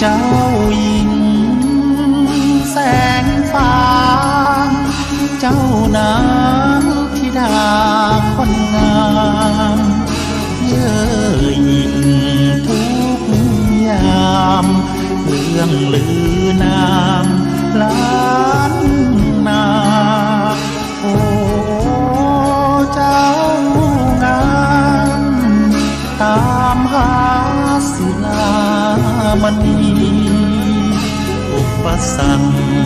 เจ้าหญิง แสงฟ้า เจ้านางธิดาคนงามเย้ยหยิ่งทุกยามเรื่องลือนามล้านนาโอ้เจ้างามตามหาศิลา มณีอุปสรรค